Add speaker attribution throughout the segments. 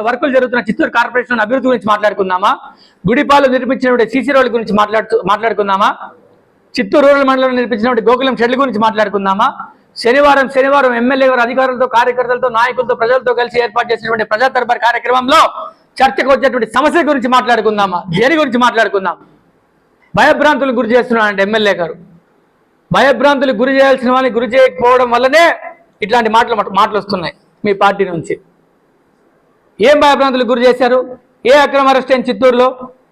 Speaker 1: వర్కులు జరుగుతున్న చిత్తూరు కార్పొరేషన్ అభివృద్ధి గురించి మాట్లాడుకుందామా? గుడిపాలు నిర్మించినటువంటి సీసీ రోడ్ల గురించి మాట్లాడుతూ మాట్లాడుకుందామా? చిత్తూరు రూరల్ మండలంలో నిర్మించినటువంటి గోకులం షెడ్ల గురించి మాట్లాడుకుందామా? శనివారం శనివారం ఎమ్మెల్యే గారు అధికారులతో కార్యకర్తలతో నాయకులతో ప్రజలతో కలిసి ఏర్పాటు చేసినటువంటి ప్రజా దర్బార్ కార్యక్రమంలో చర్చకు వచ్చేటువంటి సమస్య గురించి మాట్లాడుకుందామా? దేని గురించి మాట్లాడుకుందాం? భయభ్రాంతులకు గురి చేస్తున్నాడంటే ఎమ్మెల్యే గారు. భయభ్రాంతులకు గురి చేయాల్సిన వాళ్ళని గురి చేయకపోవడం వల్లనే ఇట్లాంటి మాటలు మాటలు వస్తున్నాయి మీ పార్టీ నుంచి. ఏం భయభ్రాంతులకు గురి చేశారు? ఏ అక్రమ అరెస్ట్ అయింది చిత్తూరులో?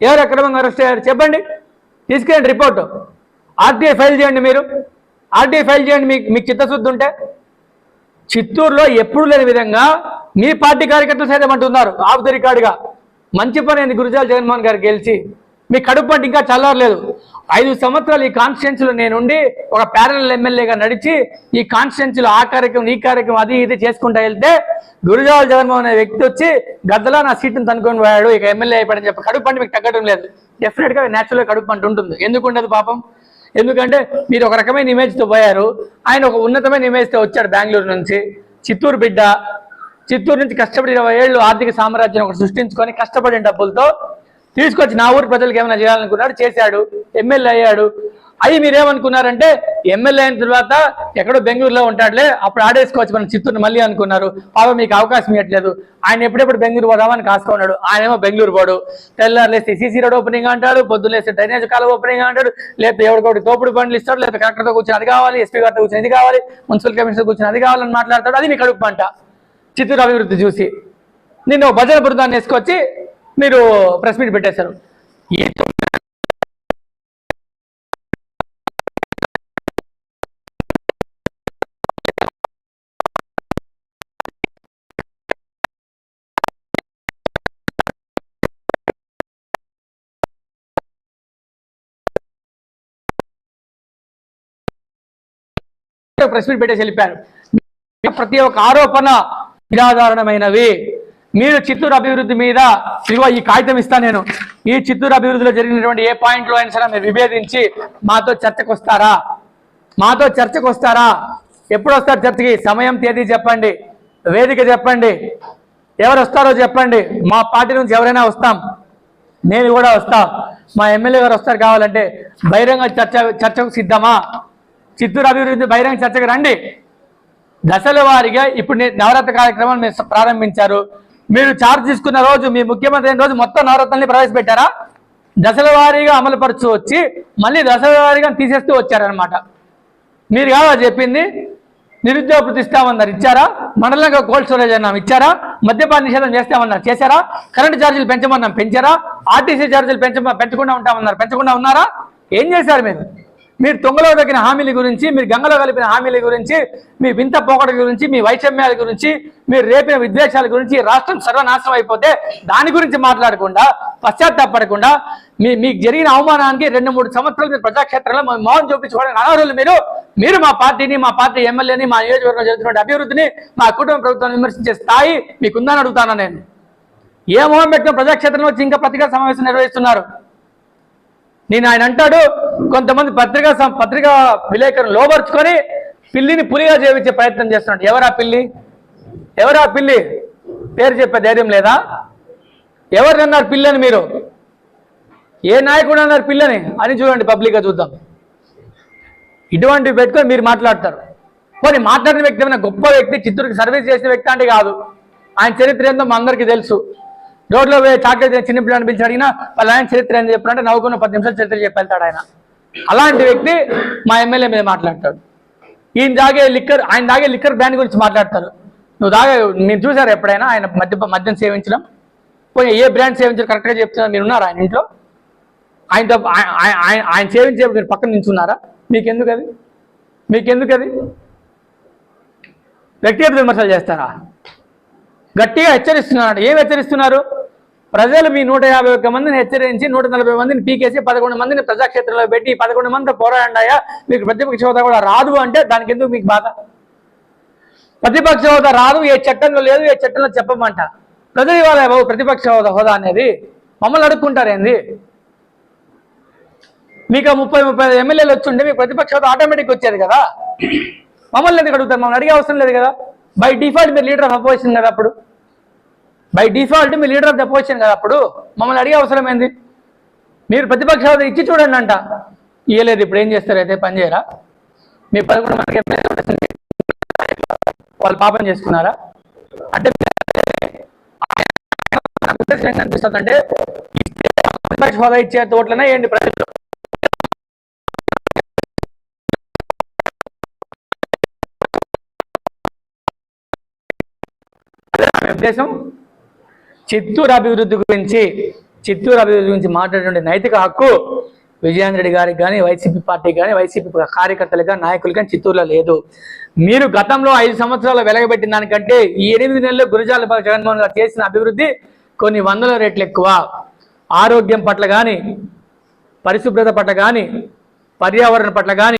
Speaker 1: ఎవరు అక్రమంగా అరెస్ట్ అయ్యారు? చెప్పండి. తీసుకెళ్ళండి రిపోర్టు ఆర్టీఐ ఫైల్ చేయండి మీరు. ఆర్టీఐ ఫైల్ చేయండి మీకు మీకు చిత్తశుద్ధి ఉంటే. చిత్తూరులో ఎప్పుడు లేని విధంగా మీ పార్టీ కార్యకర్తలు సైతం అంటున్నారు. ఆఫ్ ద రికార్డుగా. మంచి పని అయింది గురుజాల జగన్మోహన్ గారు గెలిచి. మీ కడుపు అంటే ఇంకా చల్లారలేదు ఐదు సంవత్సరాలు ఈ కాన్స్టిట్యున్సీలో నేనుండి ఒక ప్యారల్ ఎమ్మెల్యేగా నడిచి ఈ కాన్స్టిట్యున్సీలో ఆ కార్యక్రమం ఈ కార్యక్రమం అది ఇది చేసుకుంటా వెళ్తే గురుజాల జగన్మోహన్ అనే వ్యక్తి వచ్చి గద్దలా నా సీటును తనుకొని పోయాడు. ఇక ఎమ్మెల్యే అయిపోయాడని చెప్పి కడుపు పంట మీకు తగ్గడం లేదు. డెఫినెట్గా న్యాచురల్గా కడుపు పంట ఉంటుంది. ఎందుకు ఉండదు పాపం? ఎందుకంటే మీరు ఒక రకమైన ఇమేజ్తో పోయారు. ఆయన ఒక ఉన్నతమైన ఇమేజ్తో వచ్చాడు బెంగళూరు నుంచి. చిత్తూరు బిడ్డ. చిత్తూరు నుంచి కష్టపడి ఇరవై ఏళ్ళు ఆర్థిక సామ్రాజ్యం ఒకటి సృష్టించుకొని కష్టపడిన డబ్బులతో తీసుకొచ్చి నా ఊరు ప్రజలకు ఏమైనా చేయాలనుకున్నాడు చేశాడు ఎమ్మెల్యే అయ్యాడు. అవి మీరేమనుకున్నారంటే ఎమ్మెల్యే అయిన తర్వాత ఎక్కడో బెంగళూరులో ఉంటాడులే అప్పుడు ఆడేసుకోవచ్చు మనం చిత్తూరు మళ్ళీ అనుకున్నారు. పాపం మీకు అవకాశం ఇవ్వట్లేదు ఆయన ఎప్పుడెప్పుడు బెంగళూరు పోదామని కాసుకున్నాడు ఆయన ఏమో బెంగళూరు పోడు. తెల్లారు లేస్తే సీసీ రోడ్ ఓపెనింగ్ అంటాడు పొద్దున్న లేస్తే డ్రైనేజ్ కాలం ఓపెనింగ్ అంటాడు లేకపోతే ఎవరికొకటి తోపుడు బండ్లు ఇస్తాడు లేకపోతే కలెక్టర్తో కూర్చొని అది కావాలి ఎస్పీ గారితో కూర్చొని ఇది కావాలి మున్సిపల్ కమిషనర్ కూర్చొని అది కావాలని మాట్లాడతాడు. అది మీ కడుపు పంట. చిత్తూరు అభివృద్ధి చూసి. నిన్ను భజన బృందాన్ని వేసుకొచ్చి మీరు ప్రెస్ మీట్ పెట్టేశారు. ఈ ప్రెస్ మీట్ పెట్టేసి వెళ్ళిపోయారు. ప్రతి ఒక్క ఆరోపణ నిరాధారణమైనవి. మీరు చిత్తూరు అభివృద్ధి మీద ఇదిగో ఈ కాగితం ఇస్తాను నేను. ఈ చిత్తూరు అభివృద్ధిలో జరిగినటువంటి ఏ పాయింట్లో అయినా సరే మీరు విభేదించి మాతో చర్చకు వస్తారా? మాతో చర్చకు వస్తారా? ఎప్పుడు వస్తారు చర్చకి? సమయం తేదీ చెప్పండి. వేదిక చెప్పండి. ఎవరు వస్తారో చెప్పండి. మా పార్టీ నుంచి ఎవరైనా వస్తాం. నేను కూడా వస్తా. మా ఎమ్మెల్యే గారు వస్తారు కావాలంటే బహిరంగ చర్చ చర్చకు సిద్ధమా? చిత్తూరు అభివృద్ధి బహిరంగ చర్చకు రండి. దశల వారిగా ఇప్పుడు నవరాత్రి కార్యక్రమాన్ని ప్రారంభించారు. మీరు చార్జ్ తీసుకున్న రోజు మీ ముఖ్యమంత్రి అయిన రోజు మొత్తం నవరత్నాన్ని ప్రవేశపెట్టారా? దశల వారీగా అమలు వచ్చి మళ్ళీ దశల వారీగా తీసేస్తూ వచ్చారనమాట మీరు కాదా చెప్పింది? నిరుద్యోగ వృత్తి ఇచ్చారా? మండలంగా కోల్డ్ స్టోరేజ్ అన్నాం ఇచ్చారా? మద్యపాన నిషేధం చేస్తామన్నారు చేశారా? కరెంటు ఛార్జీలు పెంచమన్నాం పెంచారా? ఆర్టీసీ ఛార్జీలు పెంచ పెంచకుండా ఉంటామన్నారు పెంచకుండా ఉన్నారా? ఏం చేశారు మీరు? మీరు తొంగలో దక్కిన హామీల గురించి మీరు గంగలో కలిపిన హామీల గురించి మీ వింత పోకడ గురించి మీ వైషమ్యాల గురించి మీరు రేపిన విద్వేషాల గురించి రాష్ట్రం సర్వనాశనం అయిపోతే దాని గురించి మాట్లాడకుండా పశ్చాత్తాపడకుండా మీ మీకు జరిగిన అవమానానికి రెండు మూడు సంవత్సరాలు మీరు ప్రజాక్షేత్రంలో మౌనం చూపించుకోవడానికి అనర్హులు మీరు మీరు మా పార్టీని మా పార్టీ ఎమ్మెల్యేని మా నియోజకవర్గం జరుగుతున్న అభివృద్ధిని మా కుటుంబ ప్రభుత్వాన్ని విమర్శించే స్థాయి మీకుందని అడుగుతాను నేను. ఏ మొహం పెట్టిన ప్రజాక్షేత్రంలో వచ్చి ఇంకా పత్రికా సమావేశం నిర్వహిస్తున్నారు? నేను ఆయన అంటాడు కొంతమంది పత్రికా పత్రికా విలేకరులు లోపరుచుకొని పిల్లిని పులిగా చేయించే ప్రయత్నం చేస్తున్నాడు ఎవరా పిల్లి? ఎవరా పిల్లి? పేరు చెప్పే ధైర్యం లేదా? ఎవరన్నారు పిల్లని మీరు? ఏ నాయకుడు అన్నారు పిల్లని? అని చూడండి పబ్లిక్గా చూద్దాం. ఇటువంటివి పెట్టుకొని మీరు మాట్లాడతారు. పోనీ మాట్లాడిన వ్యక్తి ఏమైనా గొప్ప వ్యక్తి చిత్తూరుకి సర్వీస్ చేసిన వ్యక్తి అంటే కాదు. ఆయన చరిత్ర ఏందో మా అందరికీ తెలుసు. రోడ్లో పోయి చాక్లెట్ చిన్న పిల్లని పిలిచి అడిగినా వాళ్ళ ఆయన చరిత్ర ఏంది చెప్పారంటే నవ్వుకున్న పది నిమిషాలు చరిత్ర చెప్పి వెళ్తాడు ఆయన. అలాంటి వ్యక్తి మా ఎమ్మెల్యే మీద మాట్లాడతాడు. ఈయన తాగే లిక్కర్ ఆయన తాగే లిక్కర్ బ్రాండ్ గురించి మాట్లాడతారు. నువ్వు తాగే మీరు చూసారు ఎప్పుడైనా ఆయన మద్య మద్యం సేవించడం? పోయి ఏ బ్రాండ్ సేవించారు కరెక్ట్గా చెప్తున్నారు మీరు ఉన్నారా ఆయన ఇంట్లో? ఆయనతో ఆయన ఆయన సేవించే మీరు పక్కన నించున్నారా మీకెందుకు అది? మీకెందుకు అది? వ్యక్తిగత విమర్శలు చేస్తారా? గట్టిగా హెచ్చరిస్తున్నాడు ఏం హెచ్చరిస్తున్నారు? ప్రజలు మీ నూట యాభై ఒక్క మందిని హెచ్చరించి నూట నలభై మందిని పీకేసి పదకొండు మందిని ప్రజాక్షేత్రంలో పెట్టి పదకొండు మంది పోరాడాయా మీకు ప్రతిపక్ష హోదా కూడా రాదు అంటే దానికి ఎందుకు మీకు బాధ? ప్రతిపక్ష హోదా రాదు ఏ చట్టంలో లేదు ఏ చట్టంలో చెప్పమంట. ప్రజలు ఇవ్వాలి బాబు ప్రతిపక్ష హోదా హోదా అనేది? మమ్మల్ని అడుక్కుంటారేంది మీకు ముప్పై ముప్పై ఐదు ఎమ్మెల్యేలు వచ్చిండే మీకు ప్రతిపక్ష హోదా ఆటోమేటిక్ వచ్చేది కదా? మమ్మల్ని ఎందుకు అడుగుతారు? మమ్మల్ని అడిగే అవసరం లేదు కదా? బై డిఫాల్ట్ మీరు లీడర్ ఆఫ్ అపోజిషన్ కదా అప్పుడు. బై డిఫాల్ట్ మీ లీడర్ ఆఫ్ ద అపోజిషన్ కదా అప్పుడు? మమ్మల్ని అడిగే అవసరం ఏంది? మీరు ప్రతిపక్ష హోదా ఇచ్చి చూడండి అంట. ఇయ్యలేదు ఇప్పుడు ఏం చేస్తారు? అయితే పని చేయరా? మీ పదకొండు మందికి వాళ్ళు పాపం చేసుకున్నారా? అంటే అనిపిస్తుంది ఏం కనిపిస్తుంది అంటే ప్రతిపక్ష హోదా ఇచ్చే తోటలనే ఏంటి ప్రజలు? ఉద్దేశం. చిత్తూరు అభివృద్ధి గురించి చిత్తూరు అభివృద్ధి గురించి మాట్లాడే నైతిక హక్కు విజయాన్ రెడ్డి గారికి కానీ వైసీపీ పార్టీ కానీ వైసీపీ కార్యకర్తలు కానీ నాయకులు కానీ చిత్తూరులో లేదు. మీరు గతంలో ఐదు సంవత్సరాలు వెలగబెట్టిన దానికంటే ఈ ఎనిమిది నెలలు గురజాల జగన్మోహన్ గారు చేసిన అభివృద్ధి కొన్ని వందల రేట్లు ఎక్కువ. ఆరోగ్యం పట్ల కానీ పరిశుభ్రత పట్ల కానీ పర్యావరణ పట్ల కానీ